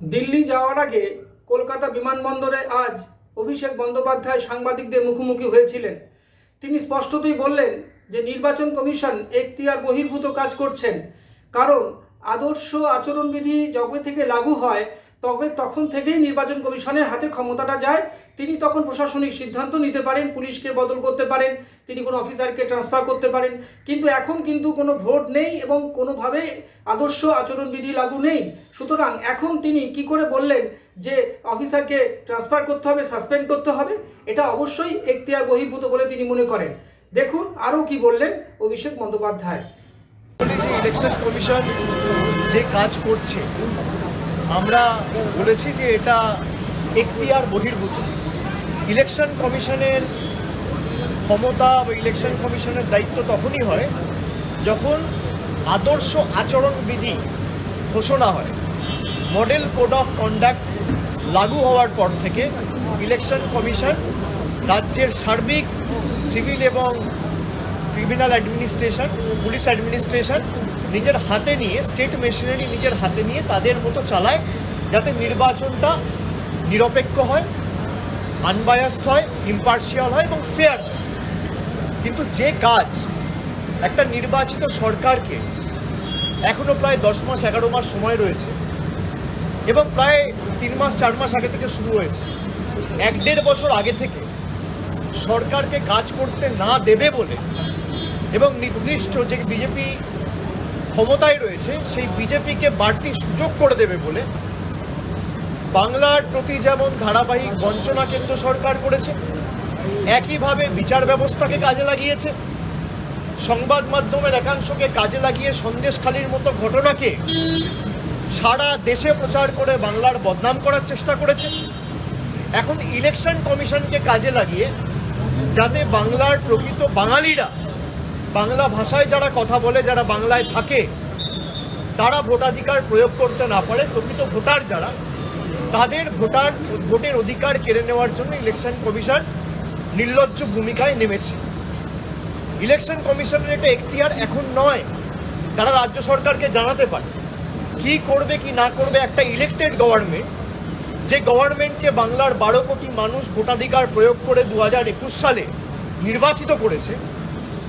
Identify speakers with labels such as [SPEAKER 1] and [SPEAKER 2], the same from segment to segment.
[SPEAKER 1] দিল্লি যাওয়ার আগে কলকাতা বিমানবন্দরে আজ অভিষেক বন্দ্যোপাধ্যায় সাংবাদিকদের মুখোমুখি হয়েছিলেন। তিনি স্পষ্টতই বললেন যে নির্বাচন কমিশন এখতিয়ার বহির্ভূত কাজ করছেন। কারণ আদর্শ আচরণবিধি যবে থেকে লাগু হয় তবে তখন থেকেই নির্বাচন কমিশনের হাতে ক্ষমতাটা যায়। তিনি তখন প্রশাসনিক সিদ্ধান্ত নিতে পারেন, পুলিশকে বদল করতে পারেন, তিনি কোনো অফিসারকে ট্রান্সফার করতে পারেন। কিন্তু এখন কিন্তু কোনো ভোট নেই এবং কোনোভাবে আদর্শ আচরণবিধি লাগু নেই। সুতরাং এখন তিনি কি করে বললেন যে অফিসারকে ট্রান্সফার করতে হবে সাসপেন্ড করতে হবে? এটা অবশ্যই এখতিয়ার বহির্ভূত বলে তিনি মনে করেন। দেখুন আরও কি বললেন অভিষেক বন্দ্যোপাধ্যায়।
[SPEAKER 2] ইলেকশন কমিশন যে কাজ করছে আমরা বলেছি যে এটা এখতিয়ার বহির্ভূত। ইলেকশন কমিশনের ক্ষমতা বা ইলেকশন কমিশনের দায়িত্ব তখনই হয় যখন আদর্শ আচরণবিধি ঘোষণা হয়। মডেল কোড অফ কন্ডাক্ট লাগু হওয়ার পর থেকে ইলেকশন কমিশন রাজ্যের সার্বিক, সিভিল এবং ক্রিমিনাল অ্যাডমিনিস্ট্রেশন, পুলিশ অ্যাডমিনিস্ট্রেশন নিজের হাতে নিয়ে স্টেট মেশিনারি নিজের হাতে নিয়ে তাদের মতো চালায় যাতে নির্বাচনটা নিরপেক্ষ হয় আনবায়াসড হয় ইম্পার্শিয়াল হয় এবং ফেয়ার হয়। কিন্তু যে কাজ একটা নির্বাচিত সরকারকে এখনও প্রায় দশ মাস, এগারো মাস সময় রয়েছে এবং প্রায় তিন মাস, চার মাস আগে থেকে শুরু হয়েছে। এক দেড় বছর আগে থেকে সরকারকে কাজ করতে না দেবে বলে এবং নির্দিষ্ট যে বিজেপি ক্ষমতায় রয়েছে, সেই বিজেপিকে বাড়তি সুযোগ করে দেবে বলে বাংলার প্রতি যেমন ধারাবাহিক বঞ্চনা কেন্দ্র সরকার করেছে, একইভাবে বিচার ব্যবস্থাকে কাজে লাগিয়েছে। সংবাদ মাধ্যমের একাংশকে কাজে লাগিয়ে সন্দেশখালির মতো ঘটনাকে সারা দেশে প্রচার করে বাংলার বদনাম করার চেষ্টা করেছে। এখন ইলেকশন কমিশনকে কাজে লাগিয়ে যাতে বাংলার প্রকৃত বাঙালিরা, বাংলা ভাষায় যারা কথা বলে, যারা বাংলায় থাকে তারা ভোটাধিকার প্রয়োগ করতে না পারে, প্রকৃত ভোটার যারা, তাদের ভোটার, ভোটের অধিকার কেড়ে নেওয়ার জন্য ইলেকশন কমিশন নির্লজ্জ ভূমিকায় নেমেছে। ইলেকশন কমিশনের এটা এখতিয়ার এখন নয়, তারা রাজ্য সরকারকে জানাতে পারে। কি করবে, কি না করবে একটা ইলেকটেড গভর্নমেন্ট যে গভর্নমেন্টকে বাংলার বারো কোটি মানুষ ভোটাধিকার প্রয়োগ করে দু হাজার একুশ সালে নির্বাচিত করেছে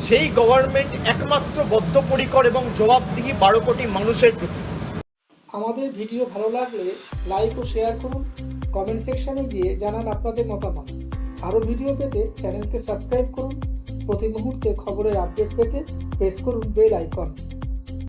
[SPEAKER 2] সেই গভর্নমেন্ট একমাত্র বদ্ধপরিকর এবং জবাবদিহি বারো কোটি মানুষের প্রতি।
[SPEAKER 1] আমাদের ভিডিও ভালো লাগলে লাইক ও শেয়ার করুন কমেন্ট সেকশনে গিয়ে জানান আপনাদের মতামত। আরও ভিডিও পেতে চ্যানেলকে সাবস্ক্রাইব করুন, প্রতি মুহূর্তে খবরের আপডেট পেতে প্রেস করুন বেল আইকন